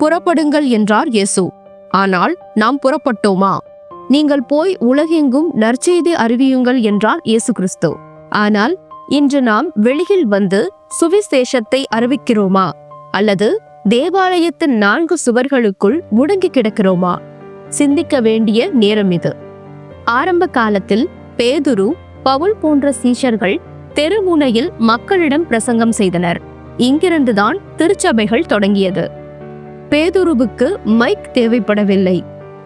புறப்படுங்கள் என்றார் இயேசு. ஆனால் நாம் புறப்பட்டோமா? நீங்கள் போய் உலகெங்கும் நற்செய்தி அறிவியுங்கள் என்றார் இயேசு கிறிஸ்து. ஆனால் இன்று நாம் வெளியில் வந்து சுவிசேஷத்தை அறிவிக்கிறோமா? அல்லது தேவாலயத்தின் நான்கு சுவர்களுக்குள் முடங்கி கிடக்கிறோமா? சிந்திக்க வேண்டிய நேரம் இது. ஆரம்ப காலத்தில் பேதுரு பவுல் போன்ற சீஷர்கள் தெருமுனையில் மக்களிடம் பிரசங்கம் செய்தனர். இங்கிருந்துதான் திருச்சபைகள் தொடங்கியது. பேதுருவுக்கு மைக் தேவைப்படவில்லை.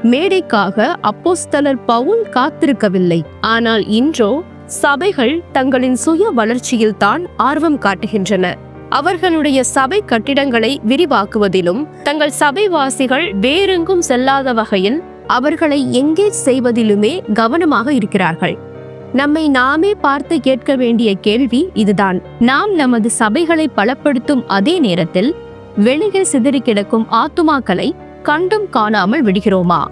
மேடைக்காக அப்போஸ்தலர் பவுல் காத்திருக்கவில்லை. ஆனால் இன்றோ சபைகள் தங்களின் சுய வளர்ச்சியில் தான் ஆர்வம் காட்டுகின்றன. அவர்களுடைய சபை கட்டிடங்களை விரிவாக்குவதிலும் தங்கள் சபைவாசிகள் வேறெங்கும் செல்லாத வகையில் அவர்களை எங்கேஜ் செய்வதிலுமே கவனமாக இருக்கிறார்கள். நம்மை நாமே பார்த்து கேட்க வேண்டிய கேள்வி இதுதான். நாம் நமது சபைகளை பலப்படுத்தும் அதே நேரத்தில் வெளியில் சிதறி கிடக்கும் ஆத்துமாக்களை கண்டும் காணாமல் விடுகிறோமா?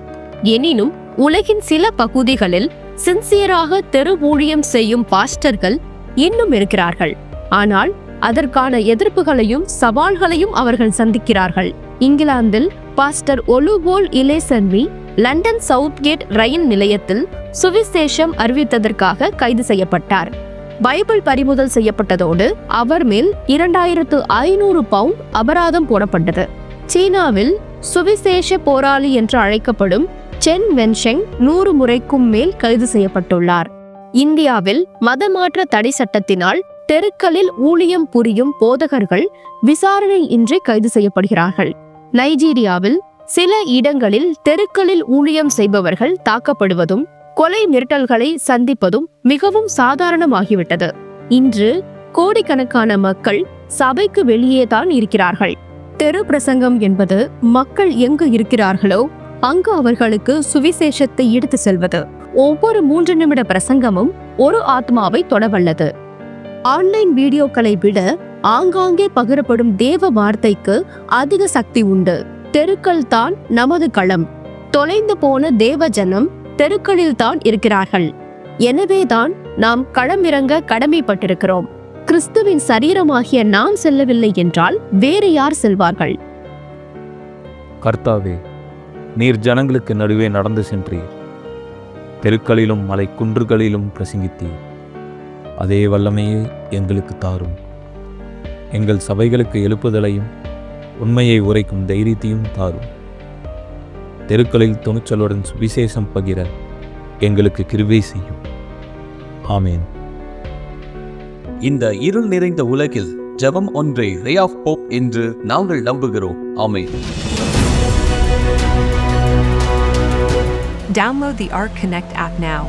எனினும் உலகின் சில பகுதிகளில் சின்சியராக தெரு ஊழியம் செய்யும் பாஸ்டர்கள் இன்னும் இருக்கிறார்கள். ஆனால் அதற்கான எதிர்ப்புகளையும் சவால்களையும் அவர்கள் சந்திக்கிறார்கள். இங்கிலாந்தில் பாஸ்டர் ஒலுபோல் இலேசன்வி லண்டன் சவுத்கேட் ரயில் நிலையத்தில் சுவிசேஷம் அறிவித்ததற்காக கைது செய்யப்பட்டார். பைபிள் பறிமுதல் செய்யப்பட்டதோடு அவர் மேல் இரண்டாயிரத்து ஐநூறு பவுண்ட் அபராதம் போடப்பட்டது. சீனாவில் சுவிசேஷ போராளி என்று அழைக்கப்படும் சென் வென்ஷெங் நூறு முறைக்கும் மேல் கைது செய்யப்பட்டுள்ளார். இந்தியாவில் மதமாற்ற தடை சட்டத்தினால் தெருக்களில் ஊழியம் புரியும் போதகர்கள் விசாரணை இன்றி கைது செய்யப்படுகிறார்கள். நைஜீரியாவில் சில இடங்களில் தெருக்களில் ஊழியம் செய்பவர்கள் தாக்கப்படுவதும் கொலை மிரட்டல்களை சந்திப்பதும் மிகவும் சாதாரணமாகிவிட்டது. இன்று கோடிக்கணக்கான மக்கள் சபைக்கு வெளியே தான் இருக்கிறார்கள். தெரு பிரசங்கம் என்பது மக்கள் எங்கு இருக்கிறார்களோ அங்கு அவர்களுக்கு சுவிசேஷத்தை எடுத்து செல்வது. ஒவ்வொரு மூன்று நிமிட பிரசங்கமும் ஒரு ஆத்மாவை தொடவல்லது. ஆன்லைன் வீடியோக்களை விட ஆங்காங்கே பகிரப்படும் தேவ வார்த்தைக்கு அதிக சக்தி உண்டு. தெருக்கள் தான் நமது களம். தொலைந்து போன தேவ ஜனம் தெருக்களில் தான் இருக்கிறார்கள். எனவேதான் நாம் களமிறங்க கடமைப்பட்டிருக்கிறோம். கிறிஸ்துவின் சரீரமாகிய நாம் செல்லவில்லை என்றால் வேறு யார் செல்வார்கள்? கர்த்தாவே நீர் ஜனங்களுக்கு நடுவே நடந்து சென்றீர். தெருக்களிலும் மலை குன்றுகளிலும் பிரசங்கித்தீர். அதே வல்லமையே எங்களுக்கு தாரும். எங்கள் சபைகளுக்கு எழுப்புதலையும் உண்மையை உரைக்கும் தைரியத்தையும் தாரும். தெருக்களில் துணிச்சலுடன் சுவிசேஷம் பகிர எங்களுக்கு கிருபை செய்யும். ஆமேன். இந்த இருள் நிறைந்த உலகில் ஜெபம் ஒன்றே ரே ஆஃப் போப் என்று நாங்கள் நம்புகிறோம். ஆமென். Download the Arc Connect app now.